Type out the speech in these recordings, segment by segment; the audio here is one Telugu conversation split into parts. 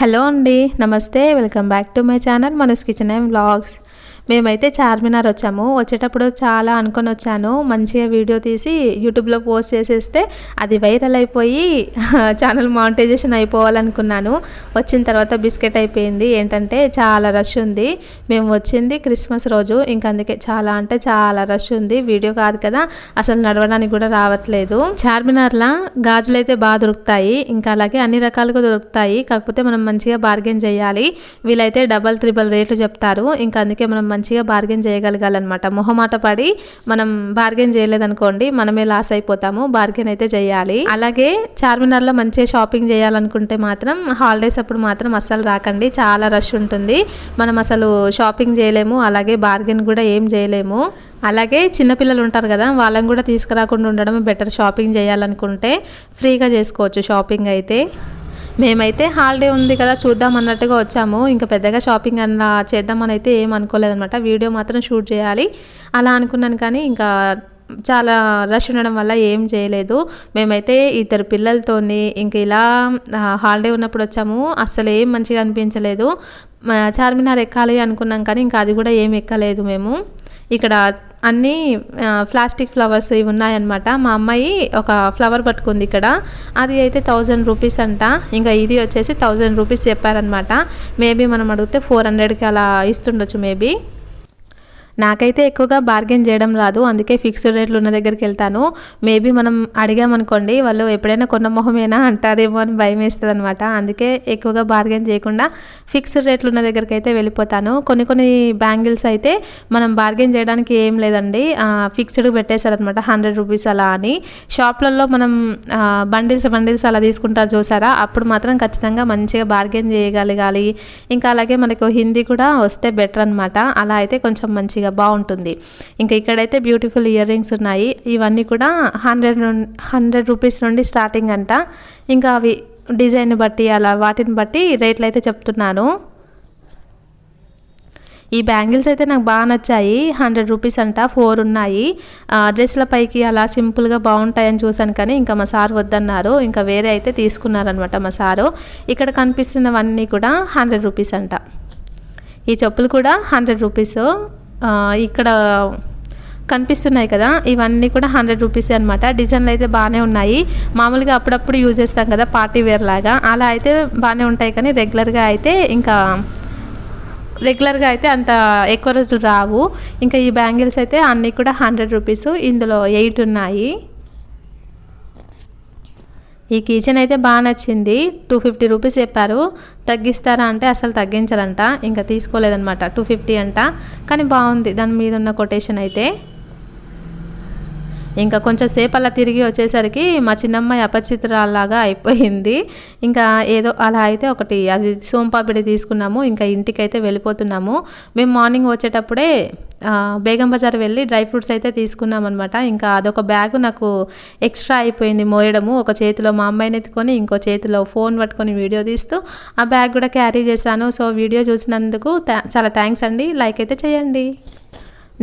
హలో అండి నమస్తే welcome back to my channel Manas kitchen and vlogs. మేమైతే చార్మినార్ వచ్చాము. వచ్చేటప్పుడు చాలా అనుకొని వచ్చాను. మంచిగా వీడియో తీసి యూట్యూబ్లో పోస్ట్ చేసేస్తే అది వైరల్ అయిపోయి ఛానల్ మానిటైజేషన్ అయిపోవాలనుకున్నాను. వచ్చిన తర్వాత బిస్కెట్ అయిపోయింది. ఏంటంటే చాలా రష్ ఉంది. మేము వచ్చింది క్రిస్మస్ రోజు. ఇంకా అందుకే చాలా అంటే చాలా రష్ ఉంది. వీడియో కాదు కదా. అసలు నడవడానికి కూడా రావట్లేదు. చార్మినార్లా గాజులు అయితే బాగా దొరుకుతాయి. ఇంకా అలాగే అన్ని రకాలుగా దొరుకుతాయి. కాకపోతే మనం మంచిగా బార్గెన్ చేయాలి. వీళ్ళైతే డబల్ త్రిబల్ రేట్లు చెప్తారు. ఇంకా అందుకే మనం మంచిగా బార్గెన్ చేయగలగాలన్నమాట. మొహమాట పడి మనం బార్గెన్ చేయలేదనుకోండి మనమే లాస్ అయిపోతాము బార్గెన్ అయితే చేయాలి. అలాగే చార్మినార్లో మంచిగా షాపింగ్ చేయాలనుకుంటే మాత్రం హాలిడేస్ అప్పుడు మాత్రం అస్సలు రాకండి. చాలా రష్ ఉంటుంది. మనం అసలు షాపింగ్ చేయలేము అలాగే బార్గెన్ కూడా ఏం చేయలేము. అలాగే చిన్నపిల్లలు ఉంటారు కదా వాళ్ళని కూడా తీసుకురాకుండా ఉండడం బెటర్ షాపింగ్ చేయాలనుకుంటే ఫ్రీగా చేసుకోవచ్చు షాపింగ్ అయితే. మేమైతే హాలిడే ఉంది కదా చూద్దాం అన్నట్టుగా వచ్చాము. ఇంకా పెద్దగా షాపింగ్ అలా చేద్దామని అయితే ఏం అనుకోలేదనమాట వీడియో మాత్రం షూట్ చేయాలి అలా అనుకున్నాను కానీ ఇంకా చాలా రష్ ఉండడం వల్ల ఏం చేయలేదు. మేమైతే ఇద్దరు పిల్లలతోని ఇంక ఇలా హాలిడే ఉన్నప్పుడు వచ్చాము. అసలు ఏం మంచిగా అనిపించలేదు. చార్మినార్ ఎక్కాలి అనుకున్నాం కానీ ఇంకా అది కూడా ఏం ఎక్కలేదు మేము. ఇక్కడ అన్నీ ప్లాస్టిక్ ఫ్లవర్స్ ఇవి ఉన్నాయన్నమాట. మా అమ్మాయి ఒక ఫ్లవర్ పట్టుకుంది ఇక్కడ. అది అయితే థౌజండ్ రూపీస్ అంట. ఇంకా ఇది వచ్చేసి థౌజండ్ రూపీస్ చెప్పారనమాట మేబీ మనం అడిగితే ఫోర్ హండ్రెడ్కి అలా ఇస్తుండొచ్చు మేబీ నాకైతే ఎక్కువగా బార్గెన్ చేయడం రాదు. అందుకే ఫిక్స్డ్ రేట్లు ఉన్న దగ్గరికి వెళ్తాను. మేబీ మనం అడిగామనుకోండి వాళ్ళు ఎప్పుడైనా కొన్న మొహమేనా అంటారేమో అని భయం వేస్తుంది అనమాట అందుకే ఎక్కువగా బార్గెన్ చేయకుండా ఫిక్స్డ్ రేట్లు ఉన్న దగ్గరికి అయితే వెళ్ళిపోతాను. కొన్ని కొన్ని బ్యాంగిల్స్ అయితే మనం బార్గెన్ చేయడానికి ఏం లేదండి. ఫిక్స్డ్ పెట్టేశారనమాట హండ్రెడ్ రూపీస్ అలా అని. షాప్లలో మనం బండిల్స్ బండిల్స్ అలా తీసుకుంటారు చూసారా? అప్పుడు మాత్రం ఖచ్చితంగా మంచిగా బార్గెన్ చేయగలగాలి. ఇంకా అలాగే మనకు హిందీ కూడా వస్తే బెటర్ అనమాట అలా అయితే కొంచెం మంచిగా బాగుంటుంది. ఇంకా ఇక్కడైతే బ్యూటిఫుల్ ఇయర్ రింగ్స్ ఉన్నాయి. ఇవన్నీ కూడా హండ్రెడ్ హండ్రెడ్ రూపీస్ నుండి స్టార్టింగ్ అంట. ఇంకా అవి డిజైన్ బట్టి అలా వాటిని బట్టి రేట్లు అయితే చెప్తున్నాను. ఈ బ్యాంగిల్స్ అయితే నాకు బాగా నచ్చాయి. హండ్రెడ్ రూపీస్ అంట ఫోర్ ఉన్నాయి. డ్రెస్ల పైకి అలా సింపుల్గా బాగుంటాయని చూశాను కానీ ఇంకా మా సార్ వద్దన్నారు. ఇంకా వేరే అయితే తీసుకున్నారనమాట మా సారు. ఇక్కడ కనిపిస్తున్నవన్నీ కూడా హండ్రెడ్ రూపీస్ అంట. ఈ చెప్పులు కూడా హండ్రెడ్ రూపీస్. ఇక్కడ కనిపిస్తున్నాయి కదా ఇవన్నీ కూడా హండ్రెడ్ రూపీస్ అనమాట డిజైన్లు అయితే బాగానే ఉన్నాయి. మామూలుగా అప్పుడప్పుడు యూజ్ చేస్తాం కదా పార్టీ వేర్ లాగా. అలా అయితే బాగానే ఉంటాయి కానీ రెగ్యులర్గా అయితే ఇంకా రెగ్యులర్గా అయితే అంత ఎక్కువ రోజులు రావు. ఇంకా ఈ బ్యాంగిల్స్ అయితే అన్నీ కూడా హండ్రెడ్ రూపీస్. ఇందులో ఎయిట్ ఉన్నాయి. ఈ కిచెన్ అయితే బాగా నచ్చింది. టూ ఫిఫ్టీ రూపీస్ చెప్పారు. తగ్గిస్తారా అంటే అసలు తగ్గించరంట. ఇంకా తీసుకోలేదనమాట టూ ఫిఫ్టీ అంట. కానీ బాగుంది. దాని మీద ఉన్న కొటేషన్ అయితే. ఇంకా కొంచెం సేపు అలా తిరిగి వచ్చేసరికి మా చిన్నమ్మాయి అపచిత్రాలాగా అయిపోయింది. ఇంకా ఏదో అలా అయితే ఒకటి. అది సోంపాపిడి తీసుకున్నాము. ఇంకా ఇంటికి అయితే వెళ్ళిపోతున్నాము. మేము మార్నింగ్ వచ్చేటప్పుడే బేగం బజార్ వెళ్ళి డ్రై ఫ్రూట్స్ అయితే తీసుకున్నాం అనమాట ఇంకా అదొక బ్యాగ్ నాకు ఎక్స్ట్రా అయిపోయింది మోయడము. ఒక చేతిలో మా అమ్మాయిని ఎత్తుకొని ఇంకో చేతిలో ఫోన్ పట్టుకొని వీడియో తీస్తూ ఆ బ్యాగ్ కూడా క్యారీ చేశాను. సో వీడియో చూసినందుకు చాలా థ్యాంక్స్ అండి. లైక్ అయితే చేయండి.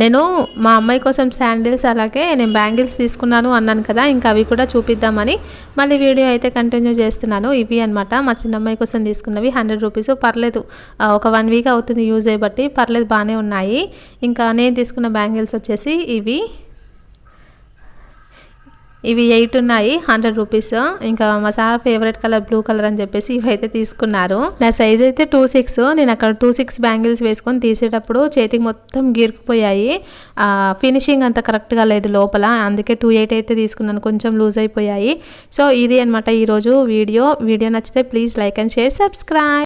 నేను మా అమ్మాయి కోసం శాండిల్స్ అలాగే నేను బ్యాంగిల్స్ తీసుకున్నాను అన్నాను కదా ఇంకా అవి కూడా చూపిద్దామని మళ్ళీ వీడియో అయితే కంటిన్యూ చేస్తున్నాను. ఇవి అనమాట మా చిన్న అమ్మాయి కోసం తీసుకున్నవి హండ్రెడ్ రూపీస్. పర్లేదు ఒక వన్ వీక్ అవుతుంది యూజ్ అయ్యి పర్లేదు బాగానే ఉన్నాయి. ఇంకా నేను తీసుకున్న బ్యాంగిల్స్ వచ్చేసి ఇవి. ఇవి ఎయిట్ ఉన్నాయి హండ్రెడ్ రూపీస్. ఇంకా మా sir favourite colour blue colour అని చెప్పేసి ఇవి అయితే తీసుకున్నారు. నా సైజ్ అయితే టూ సిక్స్. నేను అక్కడ టూ సిక్స్ బ్యాంగిల్స్ వేసుకొని తీసేటప్పుడు చేతికి మొత్తం గీరుకుపోయాయి. ఫినిషింగ్ అంత కరెక్ట్గా లేదు లోపల. అందుకే టూ ఎయిట్ అయితే తీసుకున్నాను. కొంచెం లూజ్ అయిపోయాయి. సో ఇది అనమాట ఈరోజు వీడియో. వీడియో నచ్చితే please like and share subscribe.